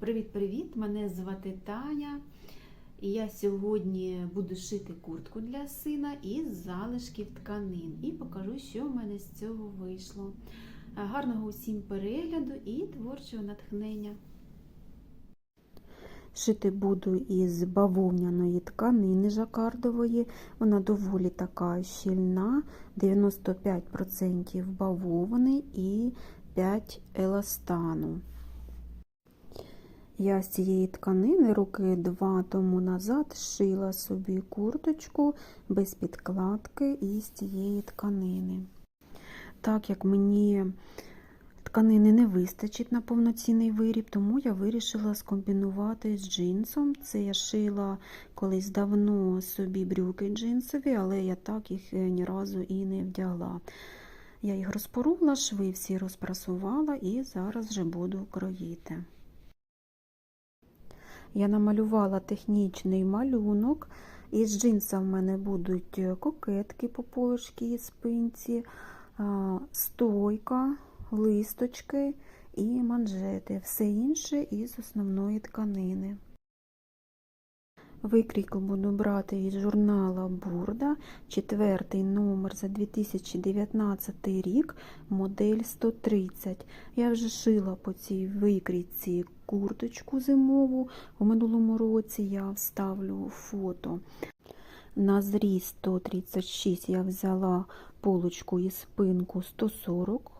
Привіт-привіт! Мене звати Таня. І я сьогодні буду шити куртку для сина із залишків тканин. І покажу, що в мене з цього вийшло. Гарного усім перегляду і творчого натхнення. Шити буду із бавовняної тканини жакардової. Вона доволі така щільна, 95% бавовни і 5 еластану. Я з цієї тканини роки два тому назад шила собі курточку без підкладки із цієї тканини. Так як мені тканини не вистачить на повноцінний виріб, тому я вирішила скомбінувати з джинсом. Це я шила колись давно собі брюки джинсові, але я так їх ні разу і не вдягла. Я їх розпорула, шви всі розпрасувала і зараз вже буду кроїти. Я намалювала технічний малюнок. Із джинса в мене будуть кокетки по полочці і спинці, стойка, листочки і манжети. Все інше із основної тканини. Викрійку буду брати із журнала Бурда, четвертий номер за 2019 рік, модель 130. Я вже шила по цій викрійці курточку зимову. У минулому році я вставлю фото. На зріз 136 я взяла полочку і спинку 140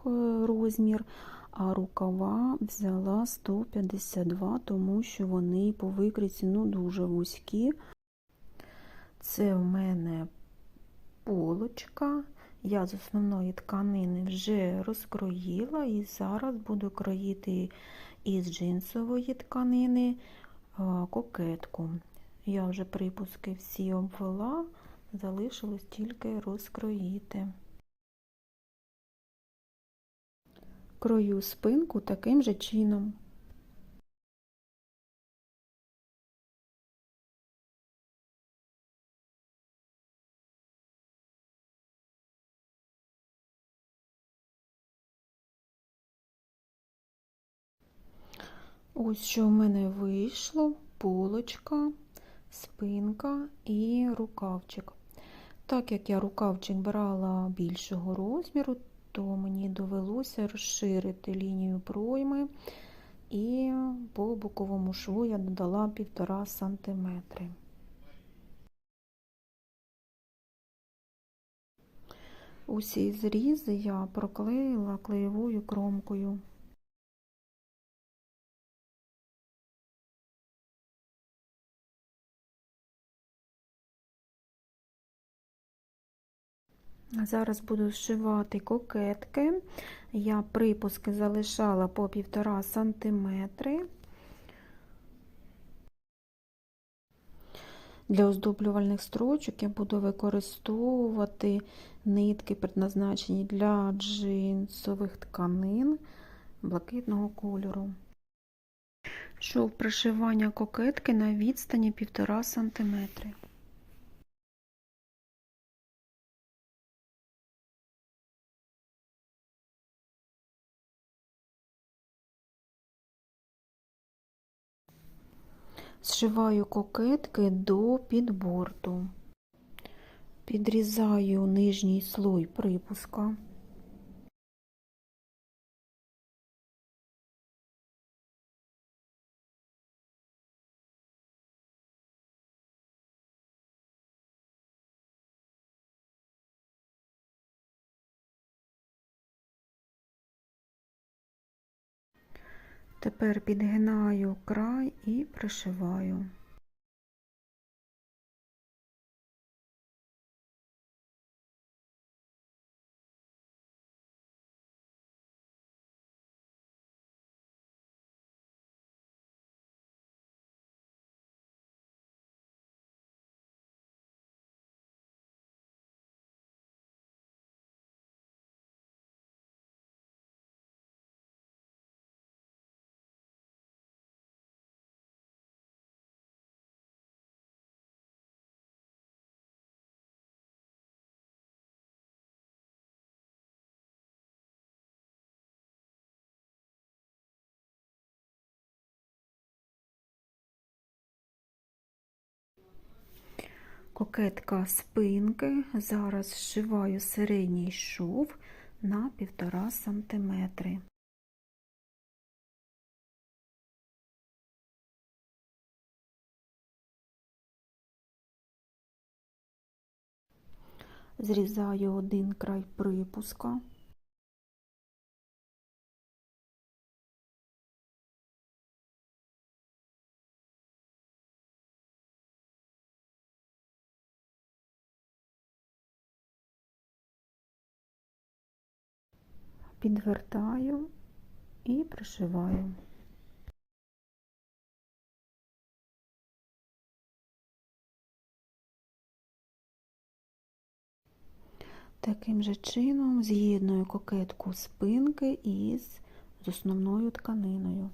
розмір, а рукава взяла 152, тому що вони по викриці ну, дуже вузькі. Це в мене полочка. Я з основної тканини вже розкроїла і зараз буду кроїти із джинсової тканини кокетку. Я вже припуски всі обвела, залишилось тільки розкроїти. Крою спинку таким же чином. Ось що в мене вийшло: полочка, спинка і рукавчик. Так як я рукавчик брала більшого розміру, то мені довелося розширити лінію пройми, і по боковому шву я додала 1,5 см. Усі зрізи я проклеїла клеєвою кромкою. Зараз буду зшивати кокетки. Я припуски залишала по 1,5 см. Для оздоблювальних строчок я буду використовувати нитки, предназначені для джинсових тканин блакитного кольору. Шов пришивання кокетки на відстані 1,5 см. Зшиваю кокетки до підборту, підрізаю нижній слой припуска. Тепер підгинаю край і пришиваю. Кокетка спинки. Зараз зшиваю середній шов на 1,5 см. Зрізаю один край припуска. Підвертаю і пришиваю. Таким же чином з'єдную кокетку спинки із основною тканиною.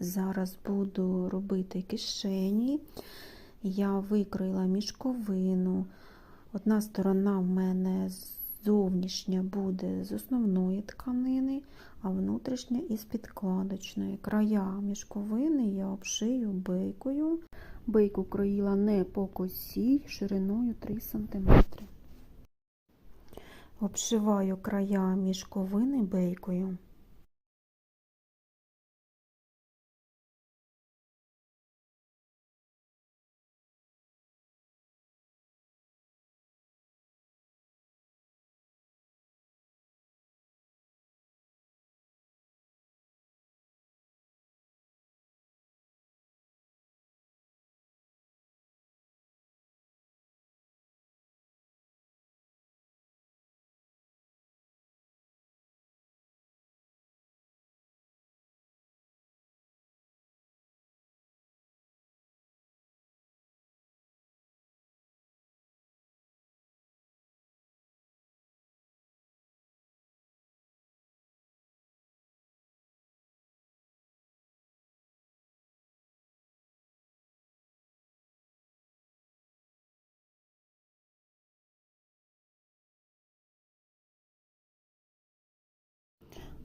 Зараз буду робити кишені. Я викроїла мішковину. Одна сторона в мене зовнішня буде з основної тканини, а внутрішня із підкладочної. Края мішковини я обшию бейкою. Бейку кроїла не по косі, шириною 3 см. Обшиваю края мішковини бейкою.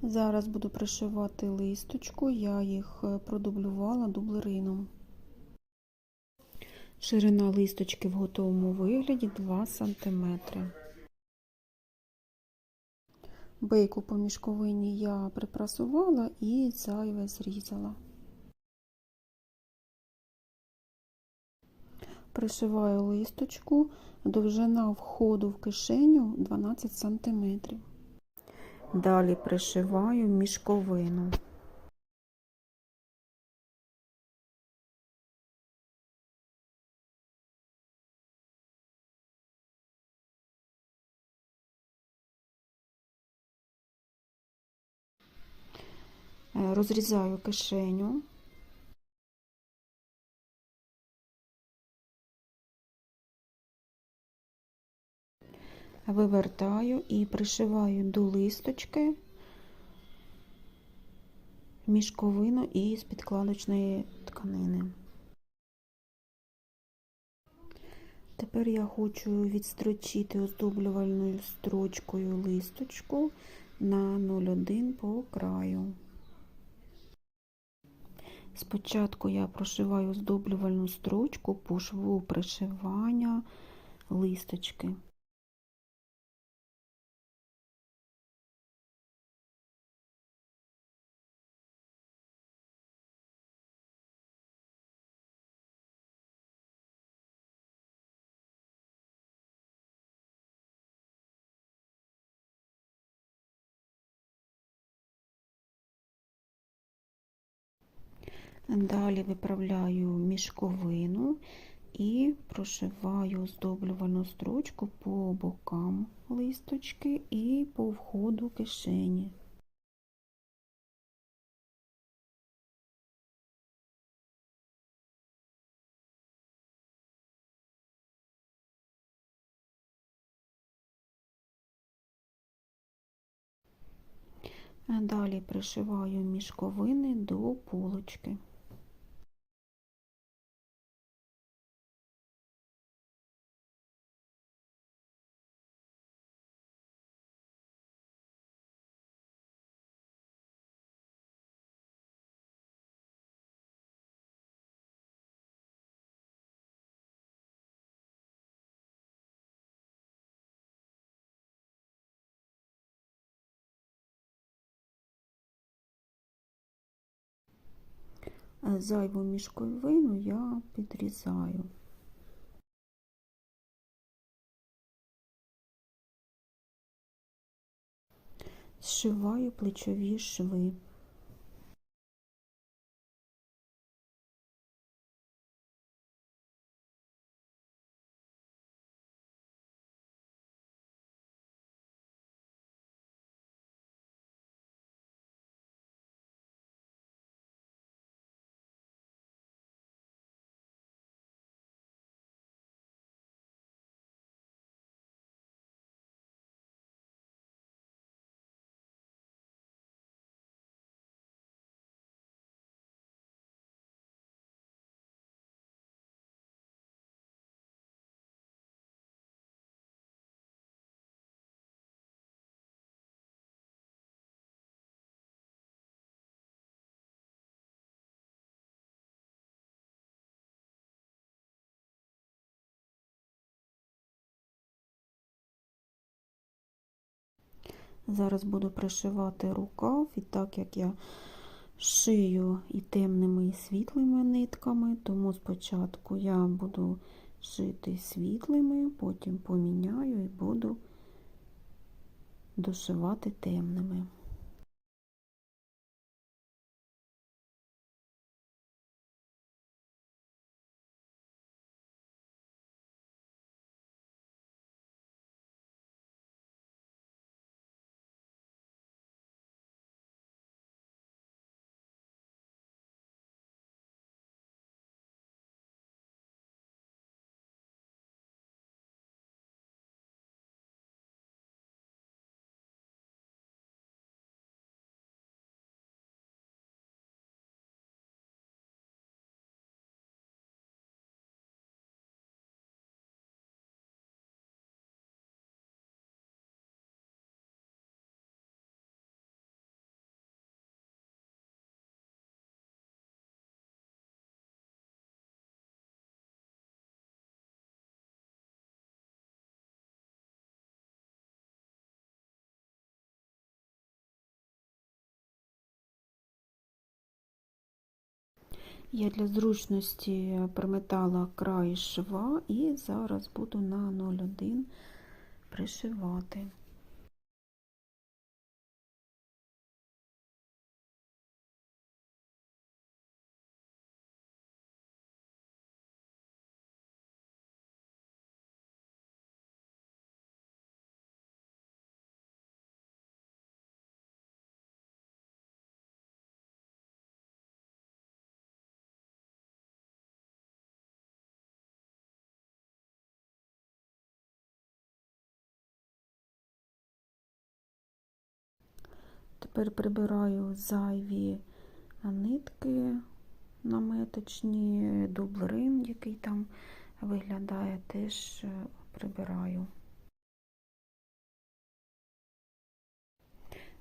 Зараз буду пришивати листочку, я їх е, продублювала дублерином. Ширина листочки в готовому вигляді 2 см. Бейку по мішковині я припрасувала і зайве зрізала. Пришиваю листочку, довжина входу в кишеню 12 см. Далі пришиваю мішковину. Е, розрізаю кишеню. Вивертаю і пришиваю до листочки мішковину із підкладочної тканини. Тепер я хочу відстрочити оздоблювальною строчкою листочку на 0,1 по краю. Спочатку я прошиваю оздоблювальну строчку по шву пришивання листочки. Далі виправляю мішковину і прошиваю оздоблювальну строчку по бокам листочки і по входу кишені. Далі пришиваю мішковини до полочки. Зайву мішковину я підрізаю. Зшиваю плечові шви. Зараз буду пришивати рукав, і так як я шию і темними, і світлими нитками, тому спочатку я буду шити світлими, потім поміняю і буду дошивати темними. Я для зручності приметала край шва і зараз буду на 0,1 пришивати. Тепер прибираю зайві нитки наметочні, дублерин, який там виглядає, теж прибираю.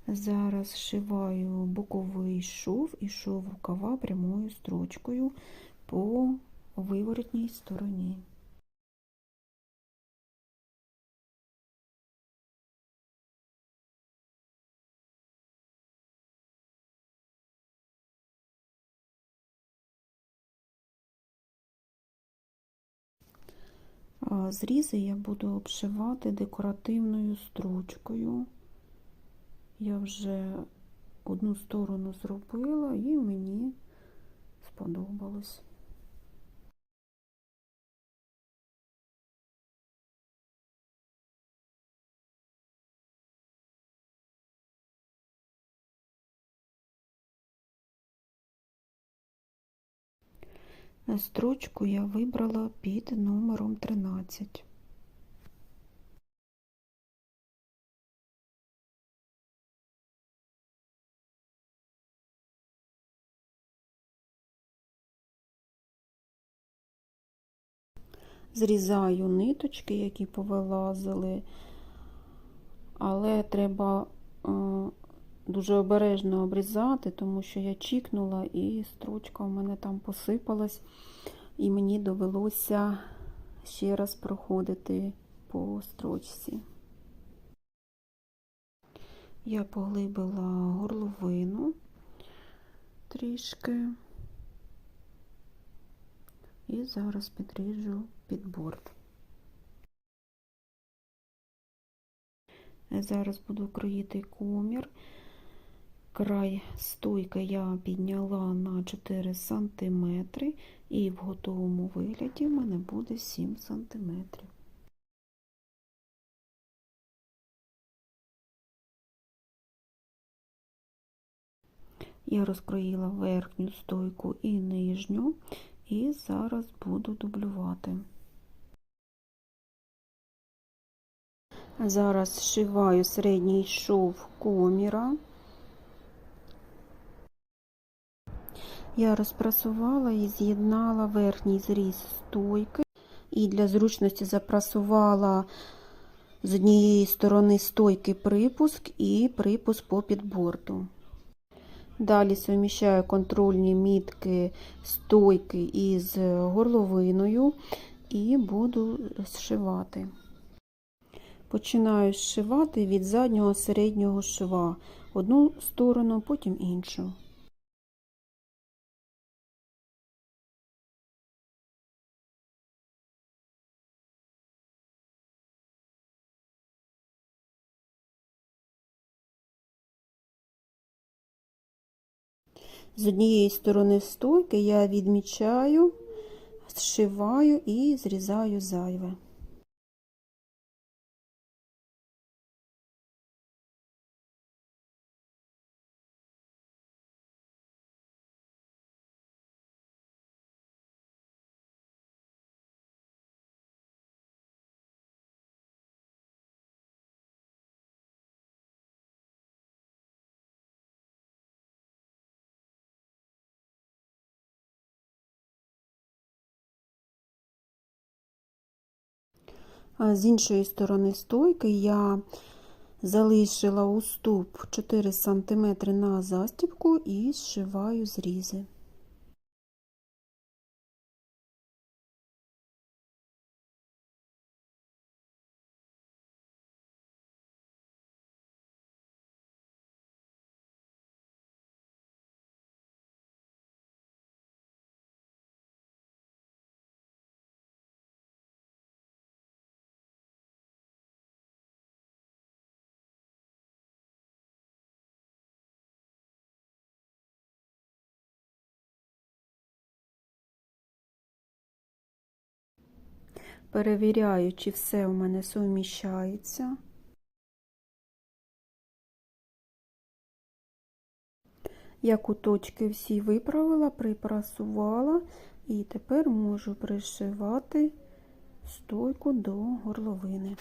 Зараз шиваю боковий шов і шов рукава прямою строчкою по виворотній стороні. Зрізи я буду обшивати декоративною строчкою. Я вже одну сторону зробила і мені сподобалось. Строчку я вибрала під номером 13. Зрізаю ниточки, які повилазили, але треба е, дуже обережно обрізати, тому що я чікнула і строчка у мене там посипалась, і мені довелося ще раз проходити по строчці. Я поглибила горловину трішки. І зараз підріжу під борт. Зараз буду кроїти комір. Край стойки я підняла на 4 см, і в готовому вигляді в мене буде 7 см. Я розкроїла верхню стойку і нижню, і зараз буду дублювати. Зараз зшиваю середній шов коміра. Я розпрасувала і з'єднала верхній зріз стойки, і для зручності запрасувала з однієї сторони стойки припуск і припуск по підборту. Далі суміщаю контрольні мітки стойки із горловиною і буду зшивати. Починаю зшивати від заднього середнього шва одну сторону, потім іншу. З однієї сторони стойки я відмічаю, зшиваю і зрізаю зайве. З іншої сторони стойки я залишила уступ 4 см на застібку і зшиваю зрізи. Перевіряю, чи все у мене суміщається. Я куточки всі виправила, припрасувала і тепер можу пришивати стойку до горловини.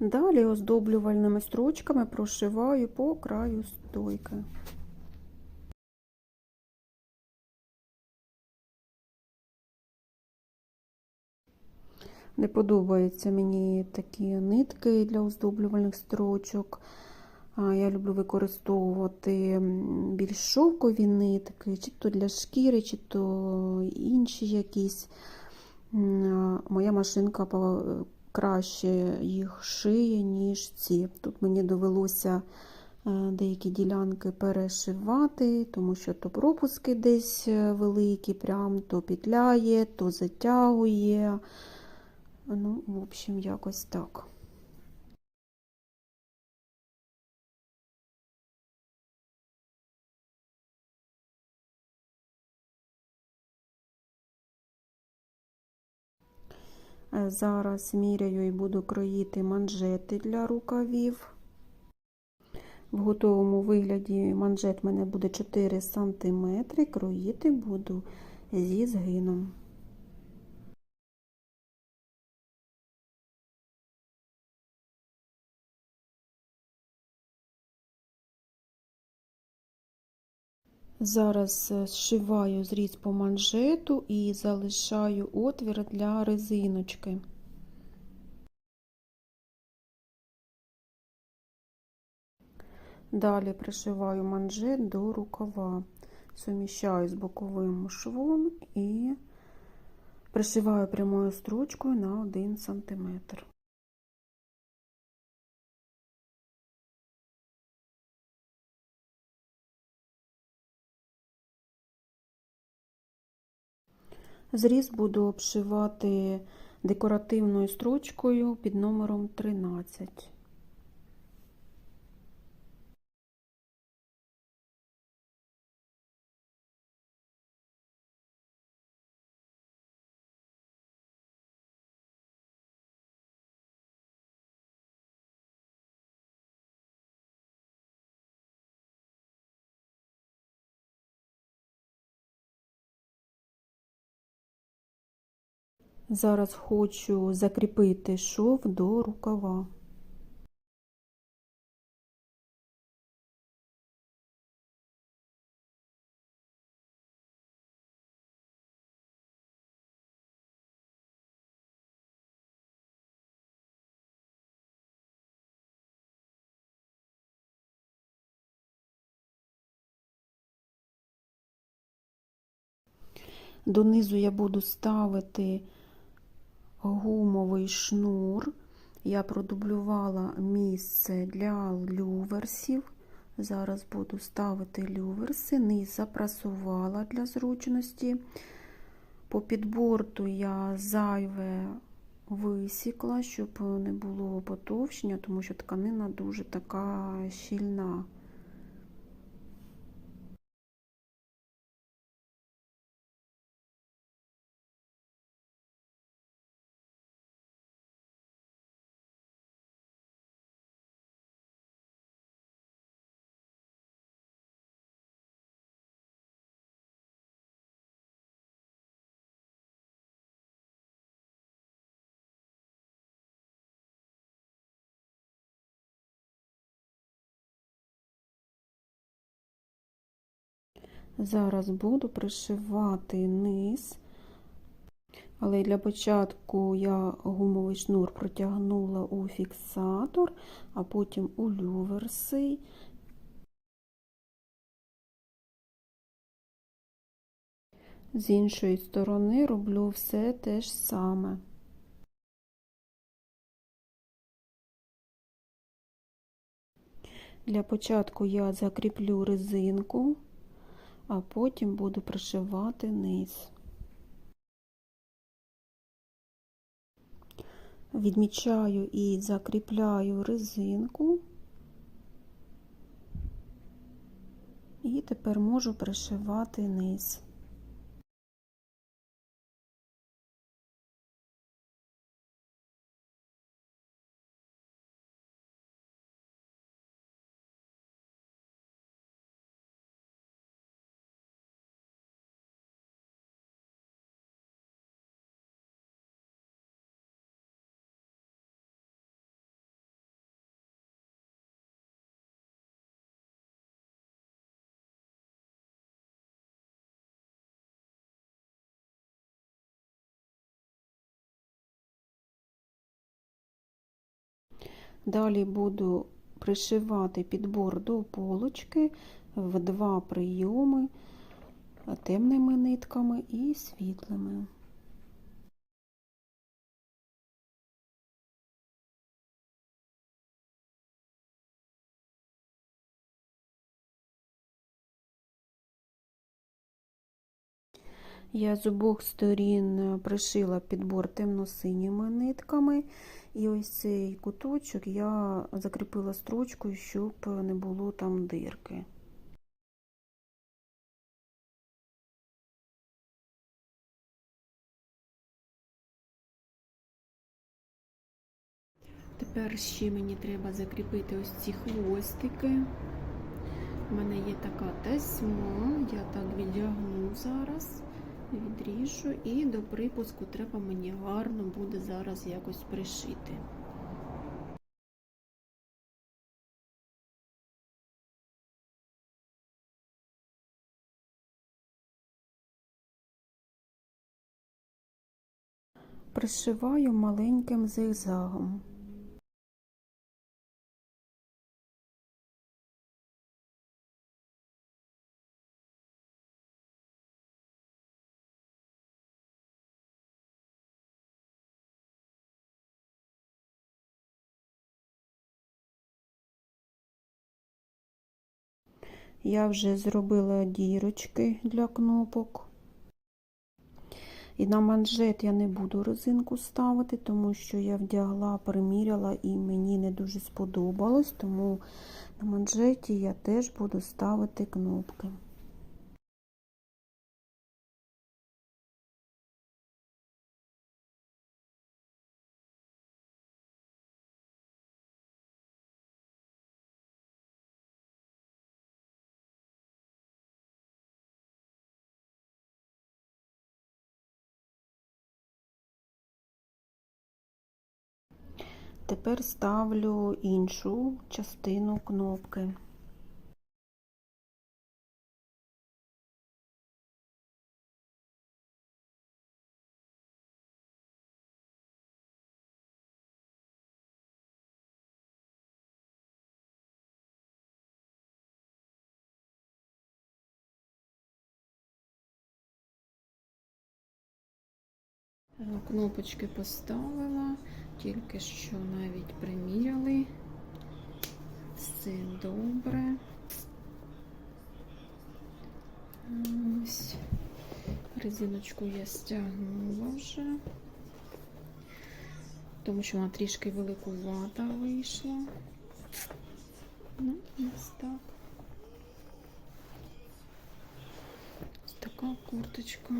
Далі оздоблювальними строчками прошиваю по краю стойки. Не подобаються мені такі нитки для оздоблювальних строчок. Я люблю використовувати більш шовкові нитки, чи то для шкіри, чи то інші якісь. Моя машинка краще їх шиє, ніж ці. Тут мені довелося е, деякі ділянки перешивати, тому що то пропуски десь е, великі, прям то петляє, то затягує. Ну, в общем, якось так. Зараз міряю і буду кроїти манжети для рукавів. В готовому вигляді манжет в мене буде 4 см, кроїти буду зі згином. Зараз е, зшиваю зріз по манжету і залишаю отвір для резиночки. Далі пришиваю манжет до рукава, суміщаю з боковим швом і пришиваю прямою строчкою на 1 см. Зріз буду обшивати декоративною строчкою під номером 13. Зараз хочу закріпити шов до рукава. Донизу я буду ставити гумовий шнур. Я продублювала місце для люверсів. Зараз буду ставити люверси, низ запрасувала для зручності. По підборту я зайве висікла, щоб не було потовщення, тому що тканина дуже така щільна. Зараз буду пришивати низ, але для початку я гумовий шнур протягнула у фіксатор, а потім у люверси. З іншої сторони роблю все те ж саме. Для початку я закріплю резинку а потім буду пришивати низ. Відмічаю і закріпляю резинку, і тепер можу пришивати низ. Далі буду пришивати підбор до полочки в два прийоми темними нитками і світлими. Я з обох сторін е, пришила підбор темно-синіми нитками. І ось цей куточок я закріпила строчкою, щоб не було там дирки. Тепер ще мені треба закріпити ось ці хвостики. У мене є така тесьма, я так віддягну зараз, відріжу, і до припуску треба мені гарно буде зараз якось пришити. Пришиваю маленьким зигзагом. Я вже зробила дірочки для кнопок. І на манжет я не буду резинку ставити, тому що я вдягла, приміряла і мені не дуже сподобалось, тому на манжеті я теж буду ставити кнопки. Тепер ставлю іншу частину кнопки. Кнопочки поставила, тільки що навіть приміряли. Все добре. Ось. Резиночку я стягнула вже, тому що вона трішки великувата вийшла. Ну, ось так. Ось така курточка.